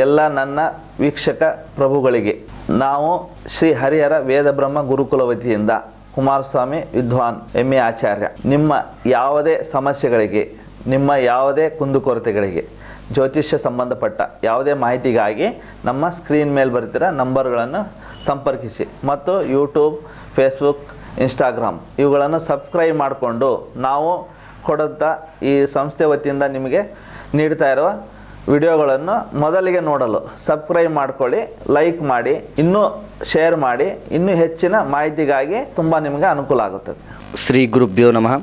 ಎಲ್ಲ ನನ್ನ ವೀಕ್ಷಕ ಪ್ರಭುಗಳಿಗೆ. ನಾವು ಶ್ರೀ ಹರಿಹರ ವೇದ ಬ್ರಹ್ಮ ಗುರುಕುಲ ವತಿಯಿಂದ ಕುಮಾರಸ್ವಾಮಿ ವಿದ್ವಾನ್ ಎಂ ಎ ಆಚಾರ್ಯ. ನಿಮ್ಮ ಯಾವುದೇ ಸಮಸ್ಯೆಗಳಿಗೆ, ನಿಮ್ಮ ಯಾವುದೇ ಕುಂದುಕೊರತೆಗಳಿಗೆ ಜ್ಯೋತಿಷ್ಯ ಸಂಬಂಧಪಟ್ಟ ಯಾವುದೇ ಮಾಹಿತಿಗಾಗಿ ನಮ್ಮ ಸ್ಕ್ರೀನ್ ಮೇಲೆ ಬರ್ತಿರೋ ನಂಬರ್ಗಳನ್ನು ಸಂಪರ್ಕಿಸಿ. ಮತ್ತು ಯೂಟ್ಯೂಬ್, ಫೇಸ್ಬುಕ್, ಇನ್ಸ್ಟಾಗ್ರಾಮ್ ಇವುಗಳನ್ನು ಸಬ್ಸ್ಕ್ರೈಬ್ ಮಾಡಿಕೊಂಡು ನಾವು ಕೊಡುತ್ತಾ ಈ ಸಂಸ್ಥೆ ವತಿಯಿಂದ ನಿಮಗೆ ನೀಡ್ತಾ ಇರುವ ವಿಡಿಯೋಗಳನ್ನು ಮೊದಲಿಗೆ ನೋಡಲು ಸಬ್ಸ್ಕ್ರೈಬ್ ಮಾಡ್ಕೊಳ್ಳಿ ಲೈಕ್ ಮಾಡಿ, ಇನ್ನೂ ಶೇರ್ ಮಾಡಿ, ಇನ್ನೂ ಹೆಚ್ಚಿನ ಮಾಹಿತಿಗಾಗಿ ತುಂಬ ನಿಮಗೆ ಅನುಕೂಲ ಆಗುತ್ತದೆ. ಶ್ರೀ ಗುರುಭ್ಯೋ ನಮಃ.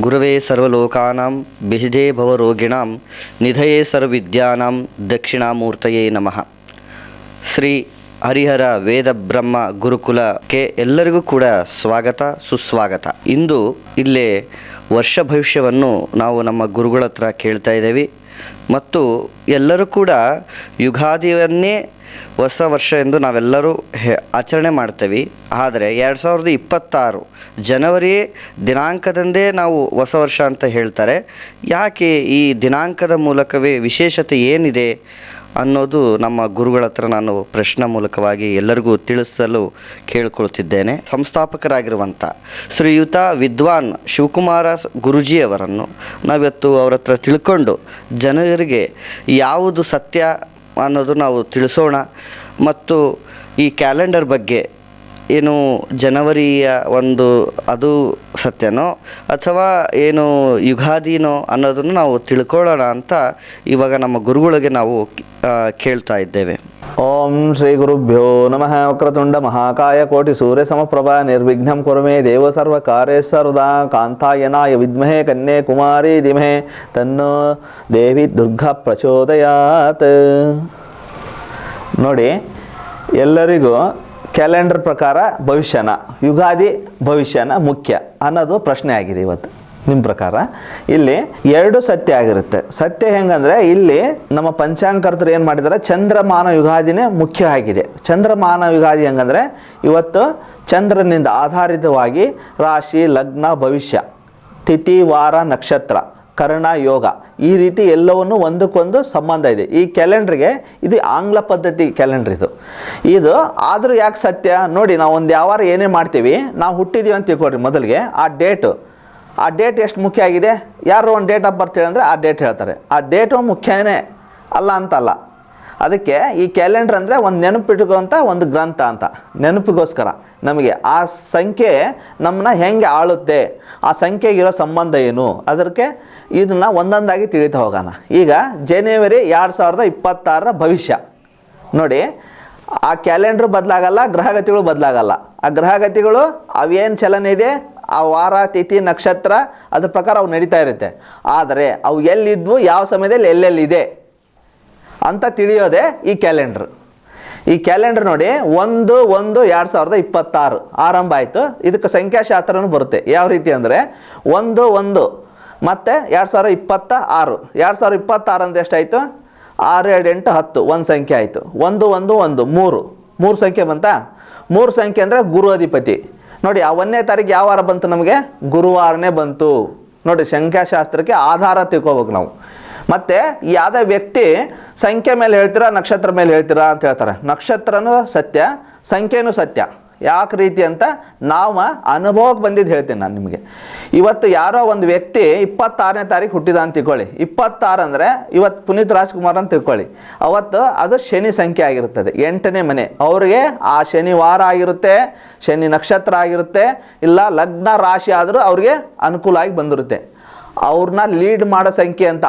ಗುರುವೇ ಸರ್ವಲೋಕಾನಾಂ ಬಿಜೇ ಭವರೋಗಿಣಾಂ, ನಿಧಯೇ ಸರ್ವವಿದ್ಯಾನಾಂ, ದಕ್ಷಿಣಾಮೂರ್ತಯೇ ನಮಃ. ಶ್ರೀ ಹರಿಹರ ವೇದ ಬ್ರಹ್ಮ ಗುರುಕುಲಕ್ಕೆ ಎಲ್ಲರಿಗೂ ಕೂಡ ಸ್ವಾಗತ, ಸುಸ್ವಾಗತ. ಇಂದು ಇಲ್ಲೇ ವರ್ಷ ಭವಿಷ್ಯವನ್ನು ನಾವು ನಮ್ಮ ಗುರುಗಳ ಹತ್ರ ಕೇಳ್ತಾ ಇದ್ದೇವೆ. ಮತ್ತು ಎಲ್ಲರೂ ಕೂಡ ಯುಗಾದಿಯನ್ನೇ ಹೊಸ ವರ್ಷ ಎಂದು ನಾವೆಲ್ಲರೂ ಹೆ, ಆಚರಣೆ ಮಾಡ್ತೇವೆ. ಆದರೆ ಎರಡು ಸಾವಿರದ ಇಪ್ಪತ್ತಾರು ಜನವರಿ ದಿನಾಂಕದಂದೇ ನಾವು ಹೊಸ ವರ್ಷ ಅಂತ ಹೇಳ್ತಾರೆ. ಯಾಕೆ ಈ ದಿನಾಂಕದ ಮೂಲಕವೇ ವಿಶೇಷತೆ ಏನಿದೆ? ಅನ್ನೋದು ನಮ್ಮ ಗುರುಗಳ ಹತ್ರ ನಾನು ಪ್ರಶ್ನೆ ಮೂಲಕವಾಗಿ ಎಲ್ಲರಿಗೂ ತಿಳಿಸಲು ಕೇಳಿಕೊಳ್ತಿದ್ದೇನೆ. ಸಂಸ್ಥಾಪಕರಾಗಿರುವಂಥ ಶ್ರೀಯುತ ವಿದ್ವಾನ್ ಶಿವಕುಮಾರ ಗುರುಜಿಯವರನ್ನು ನಾವಿವತ್ತು ಅವರ ಹತ್ರ ತಿಳ್ಕೊಂಡು ಜನರಿಗೆ ಯಾವುದು ಸತ್ಯ ಅನ್ನೋದು ನಾವು ತಿಳಿಸೋಣ. ಮತ್ತು ಈ ಕ್ಯಾಲೆಂಡರ್ ಬಗ್ಗೆ ಏನು ಜನವರಿಯ ಒಂದು ಅದು ಸತ್ಯನೋ ಅಥವಾ ಏನು ಯುಗಾದಿನೋ ಅನ್ನೋದನ್ನು ನಾವು ತಿಳ್ಕೊಳ್ಳೋಣ ಅಂತ ಇವಾಗ ನಮ್ಮ ಗುರುಗಳಿಗೆ ನಾವು ಕೇಳ್ತಾ ಇದ್ದೇವೆ. ಓಂ ಶ್ರೀ ಗುರುಭ್ಯೋ ನಮಃ. ವಕ್ರತುಂಡ ಮಹಾಕಾಯ ಕೋಟಿ ಸೂರ್ಯ ಸಮಪ್ರಭ. ನಿರ್ವಿಘ್ನಂ ಕುರುಮೆ ದೇವ ಸರ್ವ ಕಾರ್ಯ ಕಾಂತಾಯನಾಯ ವಿದ್ಮಹೇ ಕನ್ಯೆ ಕುಮಾರಿ ಧಿಮಹೆ. ತನ್ನೋ ದೇವಿ ದುರ್ಗಾ ಪ್ರಚೋದಯಾತ್. ನೋಡಿ, ಎಲ್ಲರಿಗೂ ಕ್ಯಾಲೆಂಡರ್ ಪ್ರಕಾರ ಭವಿಷ್ಯನ, ಯುಗಾದಿ ಭವಿಷ್ಯನ ಮುಖ್ಯ ಅನ್ನೋದು ಪ್ರಶ್ನೆ ಆಗಿದೆ ಇವತ್ತು. ನಿಮ್ಮ ಪ್ರಕಾರ? ಇಲ್ಲಿ ಎರಡು ಸತ್ಯ ಆಗಿರುತ್ತೆ. ಸತ್ಯ ಹೆಂಗಂದ್ರೆ ಇಲ್ಲಿ ನಮ್ಮ ಪಂಚಾಂಗಕರ್ತರು ಏನು ಮಾಡಿದ್ದಾರೆ? ಚಂದ್ರಮಾನ ಯುಗಾದಿನೇ ಮುಖ್ಯ ಆಗಿದೆ. ಚಂದ್ರಮಾನ ಯುಗಾದಿ ಹೆಂಗಂದ್ರೆ ಇವತ್ತು ಚಂದ್ರನಿಂದ ಆಧಾರಿತವಾಗಿ ರಾಶಿ, ಲಗ್ನ, ಭವಿಷ್ಯ, ತಿಥಿ, ವಾರ, ನಕ್ಷತ್ರ. ಕರ್ಣ ಯೋಗ. ಈ ರೀತಿ ಎಲ್ಲವನ್ನು ಒಂದಕ್ಕೊಂದು ಸಂಬಂಧ ಇದೆ. ಈ ಕ್ಯಾಲೆಂಡ್ರಿಗೆ ಇದು ಆಂಗ್ಲ ಪದ್ಧತಿ ಕ್ಯಾಲೆಂಡರ್ ಇದು. ಇದು ಆದರೂ ಯಾಕೆ ಸತ್ಯ? ನೋಡಿ, ನಾವು ಒಂದು ಯಾವಾರ ಏನೇ ಮಾಡ್ತೀವಿ, ನಾವು ಹುಟ್ಟಿದ್ದೀವಿ ಅಂತ ತಿಳ್ಕೊಳ್ರಿ ಮೊದಲಿಗೆ. ಆ ಡೇಟು. ಆ ಡೇಟ್ ಎಷ್ಟು ಮುಖ್ಯ ಆಗಿದೆ? ಯಾರು ಒಂದು ಡೇಟ್ ಆಫ್ ಬರ್ತ್ ಅಂದರೆ ಆ ಡೇಟ್ ಹೇಳ್ತಾರೆ. ಆ ಡೇಟು ಮುಖ್ಯನೇ ಅಲ್ಲ ಅಂತಲ್ಲ. ಅದಕ್ಕೆ ಈ ಕ್ಯಾಲೆಂಡರ್ ಅಂದರೆ ಒಂದು ನೆನಪಿಟ್ಕೊಂಥ ಒಂದು ಗ್ರಂಥ ಅಂತ. ನೆನಪಿಗೋಸ್ಕರ. ನಮಗೆ ಆ ಸಂಖ್ಯೆ ನಮ್ಮನ್ನ ಹೆಂಗೆ ಆಳುತ್ತೆ, ಆ ಸಂಖ್ಯೆಗಿರೋ ಸಂಬಂಧ ಏನು, ಅದಕ್ಕೆ ಇದನ್ನ ಒಂದೊಂದಾಗಿ ತಿಳಿತಾ ಹೋಗೋಣ. ಈಗ ಜನವರಿ ಎರಡು ಸಾವಿರದ ಇಪ್ಪತ್ತಾರರ ಭವಿಷ್ಯ. ನೋಡಿ, ಆ ಕ್ಯಾಲೆಂಡ್ರ್ ಬದಲಾಗಲ್ಲ, ಗ್ರಹಗತಿಗಳು ಬದಲಾಗಲ್ಲ. ಆ ಗ್ರಹಗತಿಗಳು ಅವೇನು ಚಲನೆ ಇದೆ, ಆ ವಾರ, ತಿಥಿ, ನಕ್ಷತ್ರ ಅದ್ರ ಪ್ರಕಾರ ಅವು ನಡೀತಾ ಇರುತ್ತೆ. ಆದರೆ ಅವು ಎಲ್ಲಿದ್ವು, ಯಾವ ಸಮಯದಲ್ಲಿ ಎಲ್ಲೆಲ್ಲಿದೆ ಅಂತ ತಿಳಿಯೋದೆ ಈ ಕ್ಯಾಲೆಂಡ್ರ್. ಈ ಕ್ಯಾಲೆಂಡರ್ ನೋಡಿ, ಒಂದು ಒಂದು, ಎರಡು ಸಾವಿರದ ಇಪ್ಪತ್ತಾರು ಆರಂಭ ಆಯಿತು. ಇದಕ್ಕೆ ಸಂಖ್ಯಾಶಾಸ್ತ್ರನೂ ಬರುತ್ತೆ. ಯಾವ ರೀತಿ ಅಂದರೆ, ಒಂದು ಒಂದು, ಮತ್ತು ಎರಡು ಸಾವಿರ ಇಪ್ಪತ್ತ ಆರು. ಎರಡು ಸಾವಿರ ಇಪ್ಪತ್ತಾರು ಅಂದರೆ ಎಷ್ಟಾಯಿತು? ಆರು, ಎರಡು, ಎಂಟು, ಹತ್ತು. ಒಂದು ಸಂಖ್ಯೆ ಆಯಿತು. ಒಂದು ಒಂದು ಒಂದು, ಮೂರು. ಮೂರು ಸಂಖ್ಯೆ ಬಂತಾ? ಮೂರು ಸಂಖ್ಯೆ ಅಂದರೆ ಗುರು ಅಧಿಪತಿ. ನೋಡಿ, ಆ ಒಂದನೇ ತಾರೀಕು ಯಾವ ವಾರ ಬಂತು ನಮಗೆ? ಗುರುವಾರನೇ ಬಂತು. ನೋಡಿ, ಸಂಖ್ಯಾಶಾಸ್ತ್ರಕ್ಕೆ ಆಧಾರ ತಿಳ್ಕೊಬೇಕು ನಾವು. ಮತ್ತೆ ಯಾವುದೇ ವ್ಯಕ್ತಿ ಸಂಖ್ಯೆ ಮೇಲೆ ಹೇಳ್ತೀರಾ, ನಕ್ಷತ್ರ ಮೇಲೆ ಹೇಳ್ತೀರಾ ಅಂತ ಹೇಳ್ತಾರೆ. ನಕ್ಷತ್ರನೂ ಸತ್ಯ, ಸಂಖ್ಯೆನೂ ಸತ್ಯ. ಯಾಕೆ ರೀತಿ ಅಂತ ನಾವು ಅನುಭವಕ್ಕೆ ಬಂದಿದ್ದು ಹೇಳ್ತೀನಿ ನಾನು ನಿಮಗೆ. ಇವತ್ತು ಯಾರೋ ಒಂದು ವ್ಯಕ್ತಿ ಇಪ್ಪತ್ತಾರನೇ ತಾರೀಕು ಹುಟ್ಟಿದ ಅಂತ ತಿಳ್ಕೊಳ್ಳಿ. ಇಪ್ಪತ್ತಾರು ಅಂದರೆ ಇವತ್ತು ಪುನೀತ್ ರಾಜ್ಕುಮಾರ್ ಅಂತ ತಿಳ್ಕೊಳ್ಳಿ. ಅವತ್ತು ಅದು ಶನಿ ಸಂಖ್ಯೆ ಆಗಿರುತ್ತದೆ. ಎಂಟನೇ ಮನೆ. ಅವರಿಗೆ ಆ ಶನಿವಾರ ಆಗಿರುತ್ತೆ, ಶನಿ ನಕ್ಷತ್ರ ಆಗಿರುತ್ತೆ, ಇಲ್ಲ ಲಗ್ನ ರಾಶಿ ಆದರೂ ಅವ್ರಿಗೆ ಅನುಕೂಲ ಆಗಿ ಬಂದಿರುತ್ತೆ. ಅವ್ರನ್ನ ಲೀಡ್ ಮಾಡೋ ಸಂಖ್ಯೆ ಅಂತ.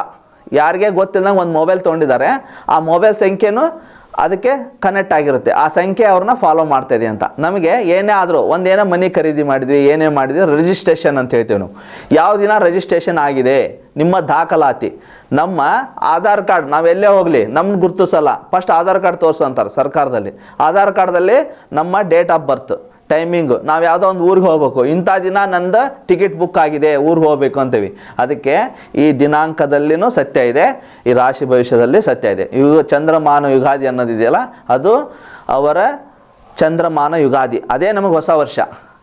ಯಾರಿಗೆ ಗೊತ್ತಿಲ್ಲದಂಗೆ ಒಂದು ಮೊಬೈಲ್ ತೊಗೊಂಡಿದ್ದಾರೆ. ಆ ಮೊಬೈಲ್ ಸಂಖ್ಯೆನೂ ಅದಕ್ಕೆ ಕನೆಕ್ಟ್ ಆಗಿರುತ್ತೆ. ಆ ಸಂಖ್ಯೆ ಅವ್ರನ್ನ ಫಾಲೋ ಮಾಡ್ತಾ ಇದೆ ಅಂತ. ನಮಗೆ ಏನೇ ಆದರೂ ಒಂದೇನೋ ಮನಿ ಖರೀದಿ ಮಾಡಿದ್ವಿ, ಏನೇ ಮಾಡಿದ್ವಿ ರಿಜಿಸ್ಟ್ರೇಷನ್ ಅಂತ ಹೇಳ್ತೀವಿ ನಾವು. ಯಾವ ದಿನ ರಿಜಿಸ್ಟ್ರೇಷನ್ ಆಗಿದೆ? ನಿಮ್ಮ ದಾಖಲಾತಿ. ನಮ್ಮ ಆಧಾರ್ ಕಾರ್ಡ್ ನಾವೆಲ್ಲೇ ಹೋಗಲಿ ನಮ್ಮ ಗುರುತಿಸಲ್ಲ. ಫಸ್ಟ್ ಆಧಾರ್ ಕಾರ್ಡ್ ತೋರಿಸು ಅಂತಾರೆ ಸರ್ಕಾರದಲ್ಲಿ. ಆಧಾರ್ ಕಾರ್ಡ್ದಲ್ಲಿ ನಮ್ಮ ಡೇಟ್ ಆಫ್ ಬರ್ತ್ ಟೈಮಿಂಗು ನಾವು ಯಾವುದೋ ಒಂದು ಊರಿಗೆ ಹೋಗ್ಬೇಕು. ಇಂಥ ದಿನ ನಂದು ಟಿಕೆಟ್ ಬುಕ್ ಆಗಿದೆ, ಊರಿಗೆ ಹೋಗ್ಬೇಕು ಅಂತೀವಿ. ಅದಕ್ಕೆ ಈ ದಿನಾಂಕದಲ್ಲಿನೂ ಸತ್ಯ ಇದೆ, ಈ ರಾಶಿ ಭವಿಷ್ಯದಲ್ಲಿ ಸತ್ಯ ಇದೆ. ಯುಗ ಚಂದ್ರಮಾನ ಯುಗಾದಿ ಅನ್ನೋದಿದೆಯಲ್ಲ, ಅದು ಅವರ ಚಂದ್ರಮಾನ ಯುಗಾದಿ. ಅದೇ ನಮಗೆ ಹೊಸ ವರ್ಷ.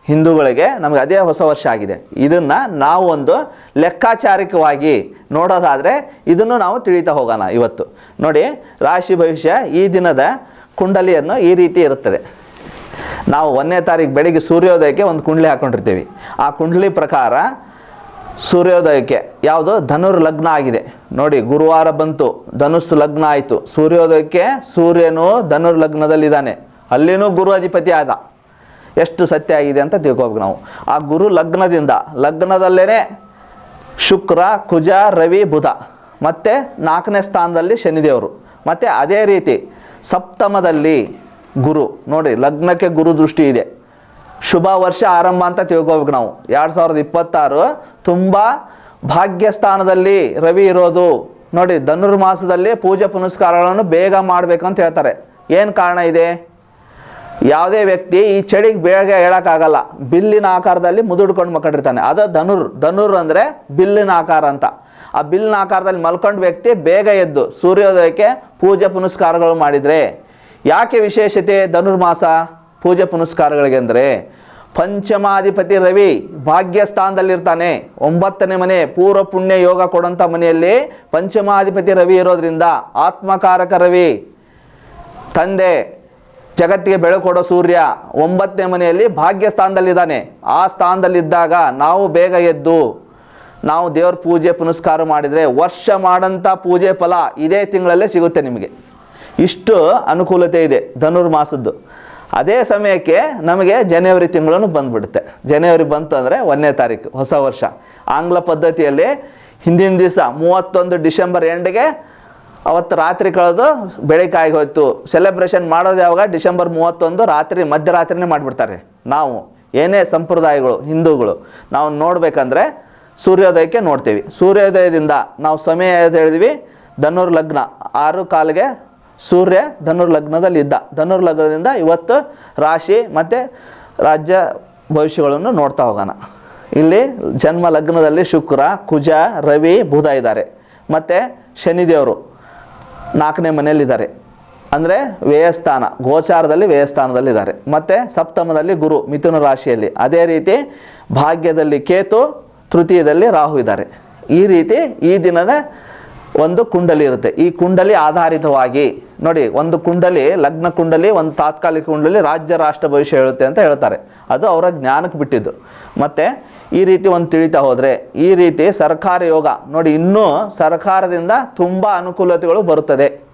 ಹಿಂದೂಗಳಿಗೆ ನಮಗೆ ಅದೇ ಹೊಸ ವರ್ಷ ಆಗಿದೆ. ಇದನ್ನು ನಾವು ಒಂದು ಲೆಕ್ಕಾಚಾರಿಕವಾಗಿ ನೋಡೋದಾದರೆ ಇದನ್ನು ನಾವು ತಿಳಿತಾ ಹೋಗೋಣ ಇವತ್ತು. ನೋಡಿ, ರಾಶಿ ಭವಿಷ್ಯ ಈ ದಿನದ ಕುಂಡಲಿಯನ್ನು ಈ ರೀತಿ ಇರುತ್ತದೆ. ನಾವು ಒಂದನೇ ತಾರೀಕು ಬೆಳಿಗ್ಗೆ ಸೂರ್ಯೋದಯಕ್ಕೆ ಒಂದು ಕುಂಡಲಿ ಹಾಕೊಂಡಿರ್ತೀವಿ. ಆ ಕುಂಡಲಿ ಪ್ರಕಾರ ಸೂರ್ಯೋದಯಕ್ಕೆ ಯಾವುದು? ಧನುರ್ ಲಗ್ನ ಆಗಿದೆ. ನೋಡಿ, ಗುರುವಾರ ಬಂತು, ಧನುಸ್ಸು ಲಗ್ನ ಆಯಿತು. ಸೂರ್ಯೋದಯಕ್ಕೆ ಸೂರ್ಯನು ಧನುರ್ ಲಗ್ನದಲ್ಲಿದ್ದಾನೆ. ಅಲ್ಲಿನೂ ಗುರು ಅಧಿಪತಿ ಆದ. ಎಷ್ಟು ಸತ್ಯ ಆಗಿದೆ ಅಂತ ತಿಳ್ಕೋಬೇಕು ನಾವು. ಆ ಗುರು ಲಗ್ನದಿಂದ ಲಗ್ನದಲ್ಲೇ ಶುಕ್ರ, ಕುಜ, ರವಿ, ಬುಧ. ಮತ್ತು ನಾಲ್ಕನೇ ಸ್ಥಾನದಲ್ಲಿ ಶನಿದೇವರು. ಮತ್ತು ಅದೇ ರೀತಿ ಸಪ್ತಮದಲ್ಲಿ ಗುರು. ನೋಡಿ, ಲಗ್ನಕ್ಕೆ ಗುರು ದೃಷ್ಟಿ ಇದೆ. ಶುಭ ವರ್ಷ ಆರಂಭ ಅಂತ ತಿಳ್ಕೋಬೇಕು ನಾವು. ಎರಡು ಸಾವಿರದ ಇಪ್ಪತ್ತಾರು ತುಂಬ ಭಾಗ್ಯ ಸ್ಥಾನದಲ್ಲಿ ರವಿ ಇರೋದು. ನೋಡಿ ಧನುರ್ಮಾಸದಲ್ಲಿ ಪೂಜೆ ಪುನಸ್ಕಾರಗಳನ್ನು ಬೇಗ ಮಾಡಬೇಕು ಅಂತ ಹೇಳ್ತಾರೆ. ಏನು ಕಾರಣ ಇದೆ? ಯಾವುದೇ ವ್ಯಕ್ತಿ ಈ ಚಳಿಗೆ ಬೇಗ ಹೇಳೋಕ್ಕಾಗಲ್ಲ. ಬಿಲ್ಲಿನ ಆಕಾರದಲ್ಲಿ ಮುದುಡ್ಕೊಂಡು ಮಲ್ಕೊಂಡಿರ್ತಾನೆ ಅದು ಧನುರ್. ಧನುರ್ ಅಂದರೆ ಬಿಲ್ಲಿನ ಆಕಾರ ಅಂತ. ಆ ಬಿಲ್ಲಿನ ಆಕಾರದಲ್ಲಿ ಮಲ್ಕೊಂಡು ವ್ಯಕ್ತಿ ಬೇಗ ಎದ್ದು ಸೂರ್ಯೋದಯಕ್ಕೆ ಪೂಜೆ ಪುನಸ್ಕಾರಗಳು ಮಾಡಿದರೆ ಯಾಕೆ ವಿಶೇಷತೆ ಧನುರ್ಮಾಸ ಪೂಜೆ ಪುನಸ್ಕಾರಗಳಿಗೆ ಅಂದರೆ ಪಂಚಮಾಧಿಪತಿ ರವಿ ಭಾಗ್ಯ ಸ್ಥಾನದಲ್ಲಿರ್ತಾನೆ ಒಂಬತ್ತನೇ ಮನೆ ಪೂರ್ವ ಪುಣ್ಯ ಯೋಗ ಕೊಡೋಂಥ ಮನೆಯಲ್ಲಿ ಪಂಚಮಾಧಿಪತಿ ರವಿ ಇರೋದ್ರಿಂದ ಆತ್ಮಕಾರಕ ರವಿ. ತಂದೆ ಜಗತ್ತಿಗೆ ಬೆಳಕೊಡೋ ಕೊಡೋ ಸೂರ್ಯ ಒಂಬತ್ತನೇ ಮನೆಯಲ್ಲಿ ಭಾಗ್ಯ ಸ್ಥಾನದಲ್ಲಿದ್ದಾನೆ ಆ ಸ್ಥಾನದಲ್ಲಿದ್ದಾಗ ನಾವು ಬೇಗ ಎದ್ದು ನಾವು ದೇವ್ರ ಪೂಜೆ ಪುನಸ್ಕಾರ ಮಾಡಿದರೆ ವರ್ಷ ಮಾಡಂಥ ಪೂಜೆ ಫಲ ಇದೇ ತಿಂಗಳಲ್ಲೇ ಸಿಗುತ್ತೆ ನಿಮಗೆ. ಇಷ್ಟು ಅನುಕೂಲತೆ ಇದೆ ಧನುರ್ಮಾಸದ್ದು. ಅದೇ ಸಮಯಕ್ಕೆ ನಮಗೆ ಜನವರಿ ತಿಂಗಳು ಬಂದ್ಬಿಡುತ್ತೆ. ಜನವರಿ ಬಂತು ಅಂದರೆ ಒಂದನೇ ತಾರೀಕು, ಹೊಸ ವರ್ಷ. ಆಂಗ್ಲ ಪದ್ಧತಿಯಲ್ಲಿ ಹಿಂದಿನ ದಿವಸ ಮೂವತ್ತೊಂದು ಡಿಸೆಂಬರ್ ಎಂಡ್ಗೆ ಅವತ್ತು ರಾತ್ರಿ ಕಳೆದು ಬೆಳಕಾಗಿ ಹೋಯ್ತು. ಸೆಲೆಬ್ರೇಷನ್ ಮಾಡೋದು ಯಾವಾಗ? ಡಿಸೆಂಬರ್ ಮೂವತ್ತೊಂದು ರಾತ್ರಿ, ಮಧ್ಯರಾತ್ರಿನೇ ಮಾಡಿಬಿಡ್ತಾರೆ ನಾವು. ಏನೇ ಸಂಪ್ರದಾಯಗಳು, ಹಿಂದೂಗಳು, ನಾವು ನೋಡಬೇಕಂದ್ರೆ ಸೂರ್ಯೋದಯಕ್ಕೆ ನೋಡ್ತೀವಿ. ಸೂರ್ಯೋದಯದಿಂದ ನಾವು ಸಮಯ ಹೇಳಿದ್ವಿ ಧನುರ್ ಲಗ್ನ ಆರು ಕಾಲಿಗೆ ಸೂರ್ಯ ಧನುರ್ ಲಗ್ನದಲ್ಲಿ ಇದ್ದ ಧನುರ್ ಲಗ್ನದಿಂದ ಇವತ್ತು ರಾಶಿ ಮತ್ತು ರಾಜ್ಯ ಭವಿಷ್ಯಗಳನ್ನು ನೋಡ್ತಾ ಹೋಗೋಣ. ಇಲ್ಲಿ ಜನ್ಮ ಲಗ್ನದಲ್ಲಿ ಶುಕ್ರ, ಕುಜ, ರವಿ, ಬುಧ ಇದ್ದಾರೆ. ಮತ್ತು ಶನಿದೇವರು ನಾಲ್ಕನೇ ಮನೆಯಲ್ಲಿದ್ದಾರೆ. ಅಂದರೆ ವ್ಯಯಸ್ಥಾನ, ಗೋಚಾರದಲ್ಲಿ ವ್ಯಯಸ್ಥಾನದಲ್ಲಿದ್ದಾರೆ ಮತ್ತು ಸಪ್ತಮದಲ್ಲಿ ಗುರು ಮಿಥುನ ರಾಶಿಯಲ್ಲಿ. ಅದೇ ರೀತಿ ಭಾಗ್ಯದಲ್ಲಿ ಕೇತು, ತೃತೀಯದಲ್ಲಿ ರಾಹು ಇದ್ದಾರೆ. ಈ ರೀತಿ ಈ ದಿನದ ಒಂದು ಕುಂಡಲಿ ಇರುತ್ತೆ. ಈ ಕುಂಡಲಿ ಆಧಾರಿತವಾಗಿ ನೋಡಿ, ಒಂದು ಕುಂಡಲಿ, ಲಗ್ನ ಕುಂಡಲಿ, ಒಂದು ತಾತ್ಕಾಲಿಕ ಕುಂಡಲಿ ರಾಜ್ಯ, ರಾಷ್ಟ್ರ ಭವಿಷ್ಯ ಹೇಳುತ್ತೆ ಅಂತ ಹೇಳ್ತಾರೆ. ಅದು ಅವರ ಜ್ಞಾನಕ್ಕೆ ಬಿಟ್ಟಿದ್ದು. ಮತ್ತು ಈ ರೀತಿ ಒಂದು ತಿಳಿತಾ ಹೋದರೆ, ಈ ರೀತಿ ಸರ್ಕಾರ ಯೋಗ, ನೋಡಿ, ಇನ್ನೂ ಸರ್ಕಾರದಿಂದ ತುಂಬ ಅನುಕೂಲತೆಗಳು ಬರುತ್ತದೆ.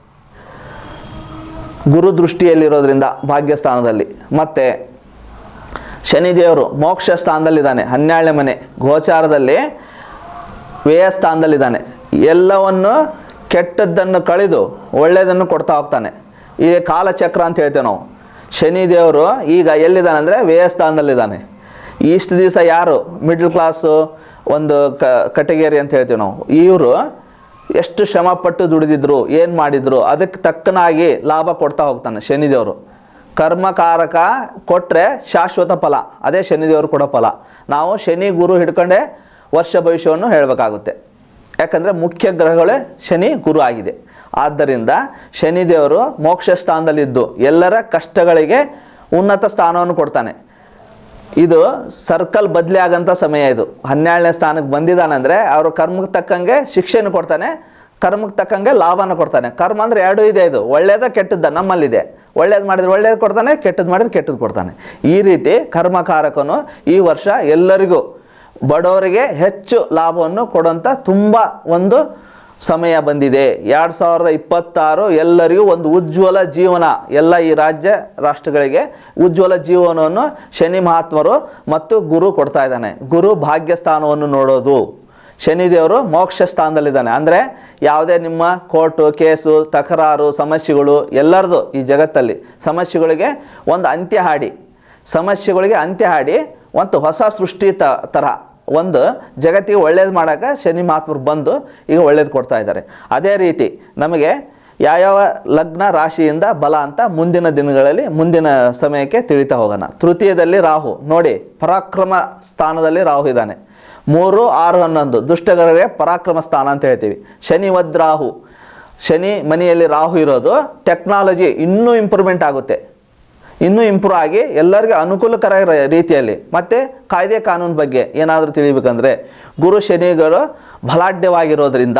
ಗುರು ದೃಷ್ಟಿಯಲ್ಲಿರೋದ್ರಿಂದ ಭಾಗ್ಯಸ್ಥಾನದಲ್ಲಿ. ಮತ್ತು ಶನಿದೇವರು ಮೋಕ್ಷ ಸ್ಥಾನದಲ್ಲಿದ್ದಾನೆ. ಹನ್ನೆರಡನೇ ಮನೆ ಗೋಚಾರದಲ್ಲಿ ವ್ಯಯ ಸ್ಥಾನದಲ್ಲಿದ್ದಾನೆ. ಎಲ್ಲವನ್ನು ಕೆಟ್ಟದ್ದನ್ನು ಕಳೆದು ಒಳ್ಳೆಯದನ್ನು ಕೊಡ್ತಾ ಹೋಗ್ತಾನೆ. ಈ ಕಾಲಚಕ್ರ ಅಂತ ಹೇಳ್ತೇವೆ ನಾವು. ಶನಿದೇವರು ಈಗ ಎಲ್ಲಿದ್ದಾನೆ ಅಂದರೆ ವ್ಯಯಸ್ಥಾನದಲ್ಲಿದ್ದಾನೆ. ಇಷ್ಟು ದಿವಸ ಯಾರು? ಮಿಡ್ಲ್ ಕ್ಲಾಸು ಒಂದು ಕ, ಕಟಗೇರಿ ಅಂತ ಹೇಳ್ತೀವಿ ನಾವು. ಇವರು ಎಷ್ಟು ಶ್ರಮಪಟ್ಟು ದುಡಿದಿದ್ರು, ಏನು ಮಾಡಿದ್ರು, ಅದಕ್ಕೆ ತಕ್ಕನಾಗಿ ಲಾಭ ಕೊಡ್ತಾ ಹೋಗ್ತಾನೆ ಶನಿದೇವರು. ಕರ್ಮಕಾರಕ ಕೊಟ್ಟರೆ ಶಾಶ್ವತ ಫಲ, ಅದೇ ಶನಿದೇವರು ಕೊಡೋ ಫಲ. ನಾವು ಶನಿ ಗುರು ಹಿಡ್ಕೊಂಡೆ ವರ್ಷ ಭವಿಷ್ಯವನ್ನು ಹೇಳಬೇಕಾಗುತ್ತೆ. ಯಾಕಂದರೆ ಮುಖ್ಯ ಗ್ರಹಗಳೇ ಶನಿ ಗುರು ಆಗಿದೆ. ಆದ್ದರಿಂದ ಶನಿದೇವರು ಮೋಕ್ಷ ಸ್ಥಾನದಲ್ಲಿದ್ದು ಎಲ್ಲರ ಕಷ್ಟಗಳಿಗೆ ಉನ್ನತ ಸ್ಥಾನವನ್ನು ಕೊಡ್ತಾನೆ. ಇದು ಸರ್ಕಲ್ ಬದಲಿ ಆಗಂಥ ಸಮಯ ಇದು. ಹನ್ನೆರಡನೇ ಸ್ಥಾನಕ್ಕೆ ಬಂದಿದ್ದಾನಂದರೆ ಅವರು ಕರ್ಮಕ್ಕೆ ತಕ್ಕಂಗೆ ಶಿಕ್ಷೆಯನ್ನು ಕೊಡ್ತಾನೆ, ಕರ್ಮಕ್ಕೆ ತಕ್ಕಂಗೆ ಲಾಭನ ಕೊಡ್ತಾನೆ. ಕರ್ಮ ಅಂದರೆ ಎರಡೂ ಇದೆ ಇದು. ಒಳ್ಳೇದ ಕೆಟ್ಟದ್ದ ನಮ್ಮಲ್ಲಿದೆ. ಒಳ್ಳೇದು ಮಾಡಿದ್ರೆ ಒಳ್ಳೇದು ಕೊಡ್ತಾನೆ ಕೆಟ್ಟದ್ದು ಮಾಡಿದ್ರೆ ಕೆಟ್ಟದ್ದು ಕೊಡ್ತಾನೆ. ಈ ರೀತಿ ಕರ್ಮಕಾರಕನು ಈ ವರ್ಷ ಎಲ್ಲರಿಗೂ ಬಡವರಿಗೆ ಹೆಚ್ಚು ಲಾಭವನ್ನು ಕೊಡುವಂಥ ತುಂಬ ಒಂದು ಸಮಯ ಬಂದಿದೆ. ಎರಡು ಸಾವಿರದ ಇಪ್ಪತ್ತಾರು ಎಲ್ಲರಿಗೂ ಒಂದು ಉಜ್ವಲ ಜೀವನ. ಎಲ್ಲ ಈ ರಾಜ್ಯ ರಾಷ್ಟ್ರಗಳಿಗೆ ಉಜ್ವಲ ಜೀವನವನ್ನು ಶನಿ ಮಹಾತ್ಮರು ಮತ್ತು ಗುರು ಕೊಡ್ತಾ ಇದ್ದಾನೆ. ಗುರು ಭಾಗ್ಯಸ್ಥಾನವನ್ನು ನೋಡೋದು. ಶನಿದೇವರು ಮೋಕ್ಷ ಸ್ಥಾನದಲ್ಲಿದ್ದಾನೆ. ಅಂದರೆ ಯಾವುದೇ ನಿಮ್ಮ ಕೋರ್ಟು, ಕೇಸು, ತಕರಾರು, ಸಮಸ್ಯೆಗಳು ಎಲ್ಲರದು ಈ ಜಗತ್ತಲ್ಲಿ ಸಮಸ್ಯೆಗಳಿಗೆ ಒಂದು ಅಂತ್ಯ ಹಾಡಿ. ಸಮಸ್ಯೆಗಳಿಗೆ ಅಂತ್ಯ ಹಾಡಿ, ಒಂದು ಹೊಸ ಸೃಷ್ಟಿ ತ ತರಹ. ಒಂದು ಜಗತ್ತಿಗೆ ಒಳ್ಳೇದು ಮಾಡೋಕೆ ಶನಿ ಮಹಾತ್ಮರು ಬಂದು ಈಗ ಒಳ್ಳೇದು ಕೊಡ್ತಾ ಇದ್ದಾರೆ. ಅದೇ ರೀತಿ ನಮಗೆ ಯಾವ್ಯಾವ ಲಗ್ನ ರಾಶಿಯಿಂದ ಬಲ ಅಂತ ಮುಂದಿನ ದಿನಗಳಲ್ಲಿ ಮುಂದಿನ ಸಮಯಕ್ಕೆ ತಿಳಿತಾ ಹೋಗೋಣ. ತೃತೀಯದಲ್ಲಿ ರಾಹು. ನೋಡಿ, ಪರಾಕ್ರಮ ಸ್ಥಾನದಲ್ಲಿ ರಾಹು ಇದ್ದಾನೆ. ಮೂರು, ಆರು, ಹನ್ನೊಂದು. ದುಷ್ಟಗರರಿಗೆ ಪರಾಕ್ರಮ ಸ್ಥಾನ ಅಂತ ಹೇಳ್ತೀವಿ. ಶನಿ ವದ್ ರಾಹು. ಶನಿ ಮನೆಯಲ್ಲಿ ರಾಹು ಇರೋದು, ಟೆಕ್ನಾಲಜಿ ಇನ್ನೂ ಇಂಪ್ರೂವ್ಮೆಂಟ್ ಆಗುತ್ತೆ. ಇನ್ನೂ ಇಂಪ್ರೂವ್ ಆಗಿ ಎಲ್ಲರಿಗೂ ಅನುಕೂಲಕರ ರೀತಿಯಲ್ಲಿ. ಮತ್ತು ಕಾಯ್ದೆ ಕಾನೂನು ಬಗ್ಗೆ ಏನಾದರೂ ತಿಳಿಬೇಕಂದ್ರೆ, ಗುರು ಶನಿಗಳು ಬಲಾಢ್ಯವಾಗಿರೋದ್ರಿಂದ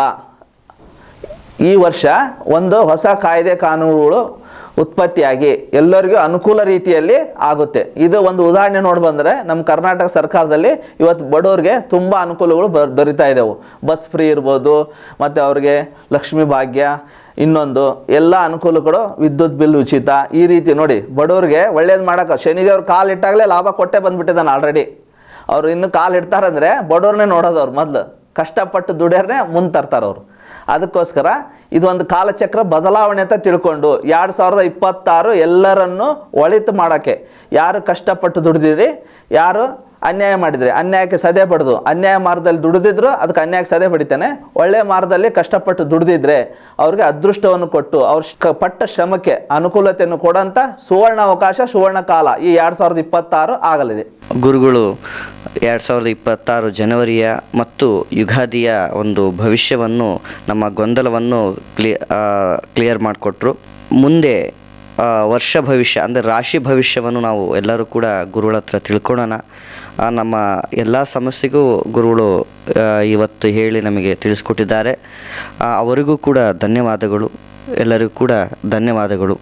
ಈ ವರ್ಷ ಒಂದು ಹೊಸ ಕಾಯ್ದೆ ಕಾನೂನುಗಳು ಉತ್ಪತ್ತಿಯಾಗಿ ಎಲ್ಲರಿಗೂ ಅನುಕೂಲ ರೀತಿಯಲ್ಲಿ ಆಗುತ್ತೆ. ಇದು ಒಂದು ಉದಾಹರಣೆ ನೋಡಿ ಬಂದರೆ ನಮ್ಮ ಕರ್ನಾಟಕ ಸರ್ಕಾರದಲ್ಲಿ ಇವತ್ತು ಬಡವ್ರಿಗೆ ತುಂಬ ಅನುಕೂಲಗಳು ಬ, ದೊರೀತಾ ಇದ್ದಾವೆ ಬಸ್ ಫ್ರೀ ಇರ್ಬೋದು, ಮತ್ತು ಅವ್ರಿಗೆ ಲಕ್ಷ್ಮೀ ಭಾಗ್ಯ, ಇನ್ನೊಂದು ಎಲ್ಲ ಅನುಕೂಲಗಳು ವಿದ್ಯುತ್ ಬಿಲ್ ಉಚಿತ, ಈ ರೀತಿ ನೋಡಿ. ಬಡವ್ರಿಗೆ ಒಳ್ಳೇದು ಮಾಡೋಕೆ ಶನಿದೇವ್ರು ಕಾಲು ಇಟ್ಟಾಗಲೇ ಲಾಭ ಕೊಟ್ಟೆ ಬಂದುಬಿಟ್ಟಿದ್ದಾನೆ ಆಲ್ರೆಡಿ ಅವ್ರು ಇನ್ನು ಕಾಲು ಇಡ್ತಾರಂದರೆ ಬಡವ್ರನ್ನೇ ನೋಡೋದು ಅವ್ರು ಮೊದಲು. ಕಷ್ಟಪಟ್ಟು ದುಡಿಯೋರನ್ನೇ ಮುಂದೆ ತರ್ತಾರೆ ಅವರು. ಅದಕ್ಕೋಸ್ಕರ ಇದೊಂದು ಕಾಲಚಕ್ರ ಬದಲಾವಣೆ ಅಂತ ತಿಳ್ಕೊಂಡು ಎರಡು ಸಾವಿರದ ಇಪ್ಪತ್ತಾರು ಎಲ್ಲರನ್ನು ಒಳಿತು ಮಾಡೋಕ್ಕೆ ಯಾರು ಕಷ್ಟಪಟ್ಟು ದುಡಿದಿರಿ, ಯಾರು ಅನ್ಯಾಯ ಮಾಡಿದರೆ, ಅನ್ಯಾಯಕ್ಕೆ ಸದೆ ಪಡೆದು, ಅನ್ಯಾಯ ಮಾರ್ಗದಲ್ಲಿ ದುಡಿದಿದ್ರು ಅದಕ್ಕೆ ಅನ್ಯಾಯಕ್ಕೆ ಸದೆ ಪಡಿತಾನೆ. ಒಳ್ಳೆಯ ಮಾರ್ಗದಲ್ಲಿ ಕಷ್ಟಪಟ್ಟು ದುಡಿದಿದ್ರೆ ಅವ್ರಿಗೆ ಅದೃಷ್ಟವನ್ನು ಕೊಟ್ಟು, ಅವ್ರ ಪಟ್ಟ ಶ್ರಮಕ್ಕೆ ಅನುಕೂಲತೆಯನ್ನು ಕೊಡೋಂಥ ಸುವರ್ಣ ಅವಕಾಶ, ಸುವರ್ಣ ಕಾಲ ಈ ಎರಡು ಸಾವಿರದ ಇಪ್ಪತ್ತಾರು ಆಗಲಿದೆ. ಗುರುಗಳು, ಎರಡು ಸಾವಿರದ ಇಪ್ಪತ್ತಾರು ಜನವರಿಯ ಮತ್ತು ಯುಗಾದಿಯ ಒಂದು ಭವಿಷ್ಯವನ್ನು, ನಮ್ಮ ಗೊಂದಲವನ್ನು ಕ್ಲಿಯ ಕ್ಲಿಯರ್ ಮಾಡಿಕೊಟ್ರು. ಮುಂದೆ ವರ್ಷ ಭವಿಷ್ಯ, ಅಂದರೆ ರಾಶಿ ಭವಿಷ್ಯವನ್ನು ನಾವು ಎಲ್ಲರೂ ಕೂಡ ಗುರುಗಳ ಹತ್ರ ತಿಳ್ಕೊಳ್ಳೋಣ. ನಮ್ಮ ಎಲ್ಲ ಸಮಸ್ಯೆಗೂ ಗುರುಗಳು ಇವತ್ತು ಹೇಳಿ ನಮಗೆ ತಿಳಿಸ್ಕೊಟ್ಟಿದ್ದಾರೆ. ಅವರಿಗೂ ಕೂಡ ಧನ್ಯವಾದಗಳು. ಎಲ್ಲರಿಗೂ ಕೂಡ ಧನ್ಯವಾದಗಳು.